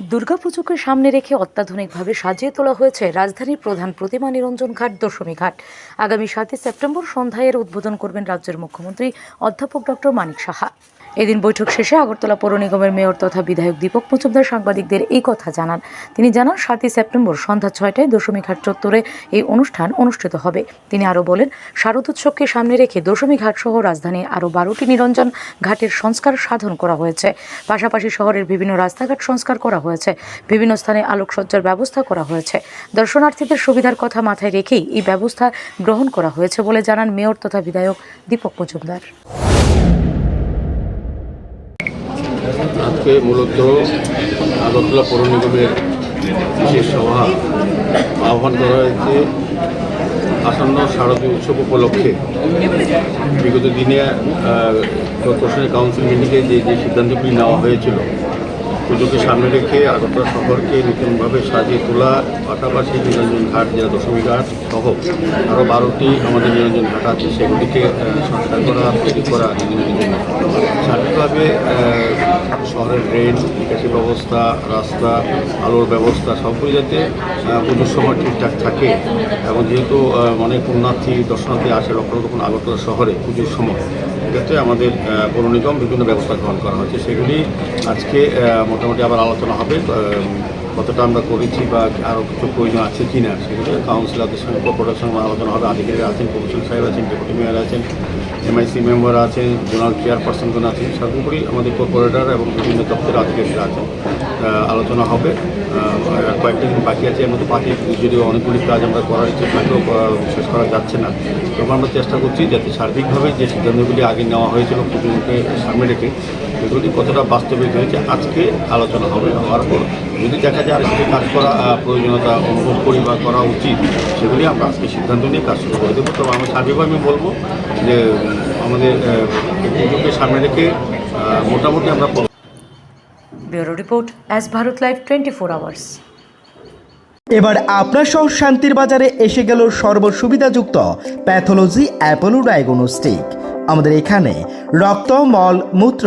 দুর্গাপুজোকে সামনে রেখে অত্যাধুনিকভাবে সাজিয়ে তোলা হয়েছে রাজধানীর প্রধান প্রতিমা নিরঞ্জন ঘাট, দশমী ঘাট। আগামী সাতই সেপ্টেম্বর সন্ধ্যায় এর উদ্বোধন করবেন রাজ্যের মুখ্যমন্ত্রী অধ্যাপক ডক্টর মানিক সাহা। এদিন বৈঠক শেষে আগরতলা পৌর নিগমের মেয়র তথা বিধায়ক দীপক মজুমদার সাংবাদিকদের এই কথা জানান। তিনি জানান, সাতই সেপ্টেম্বর সন্ধ্যা ছয়টায় দশমী ঘাট চত্বরে এই অনুষ্ঠান অনুষ্ঠিত হবে। তিনি আরও বলেন শারদোৎসবকে সামনে রেখে দশমী ঘাট সহ রাজধানীর আরও বারোটি নিরঞ্জন ঘাটের সংস্কার সাধন করা হয়েছে। পাশাপাশি শহরের বিভিন্ন রাস্তাঘাট সংস্কার করা হয়েছে। বিভিন্ন স্থানে আলোকসজ্জার ব্যবস্থা করা হয়েছে। দর্শনার্থীদের সুবিধার কথা মাথায় রেখেই এই ব্যবস্থা গ্রহণ করা হয়েছে বলে জানান মেয়র তথা বিধায়ক দীপক মজুমদার। আজকে মূলত আগরতলা পৌর নিগমের বিশেষ সভা আহ্বান করা হয়েছে। আসন্ন শারদীয় উৎসব উপলক্ষে বিগত দিনে কর্পোরেশনের কাউন্সিল মিটিংয়ে যে যে সিদ্ধান্তগুলি নেওয়া হয়েছিল পুজোকে সামনে রেখে আগরতলা শহরকে নতুনভাবে সাজিয়ে তোলা, পাশাপাশি নিরঞ্জন ঘাট যেটা দশমী ঘাট সহ আরও বারোটি আমাদের নিরঞ্জন ঘাট আছে, সেগুলিকে সংস্কার করা, তৈরি করা সার্বিকভাবে শহরের ড্রেন নিকাশি ব্যবস্থা, রাস্তা, আলোর ব্যবস্থা সবগুলি যাতে পুজোর সময় ঠিকঠাক থাকে এবং যেহেতু অনেক পুণ্যার্থী দর্শনার্থী আসে লক্ষ লক্ষ আগরতলা শহরে পুজোর সময়। এক্ষেত্রে আমাদের পৌর নিগম বিভিন্ন ব্যবস্থা গ্রহণ করা হয়েছে সেগুলি আজকে মোটামুটি আবার আলোচনা হবে। কতটা আমরা করেছি বা আরও কিছু প্রয়োজন আছে কি না সেগুলো কাউন্সিলরদের সঙ্গে কর্পোরেটের সঙ্গে আলোচনা হবে। আধিকারিক আছেন কমিশন সাহেব আছেন ডেপুটি মেয়র আছেন এমআইসি মেম্বার আছেন জোনাল চেয়ারপারসনগণ আছেন, সর্বোপরি আমাদের কর্পোরেটার এবং বিভিন্ন দপ্তরের আধিকারিকরা আছেন। আলোচনা হবে। কয়েকটা দিন বাকি আছে, এর মধ্যে বাকি যদিও অনেকগুলি কাজ আমরা করার ইচ্ছে থাকলেও শেষ করা যাচ্ছে না। তবে আমরা চেষ্টা করছি যাতে সার্বিকভাবে যে সিদ্ধান্তগুলি আগে নেওয়া হয়েছিল পুজোকে সামনে রেখে সেগুলি কতটা বাস্তবিক হয়েছে আজকে আলোচনা হবে, হওয়ার পর যদি দেখা যায় আর কিছু কাজ করা প্রয়োজনীয়তা অনুভব করি বা করা উচিত সেগুলি আমরা আজকে সিদ্ধান্ত নিয়ে কাজ শুরু করে দেবো। তবে আমি সার্বিকভাবে আমি বলব যে আমাদের আহ, সামনে রেখে মোটামুটি আমরা bureau report as Bharat live twenty four hours. এবার আপনার সহ শান্তির বাজারে এসে গেল সর্বসুবিধাযুক্ত প্যাথোলজি অ্যাপোলো ডায়াগনোস্টিক। আমাদের এখানে রক্ত মল মূত্র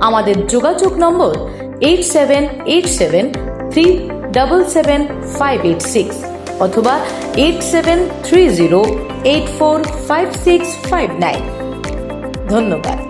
আমাদের যোগাযোগ নম্বর eight seven eight seven three double seven five eight six অথবা eight seven three zero eight four five six five nine. ধন্যবাদ।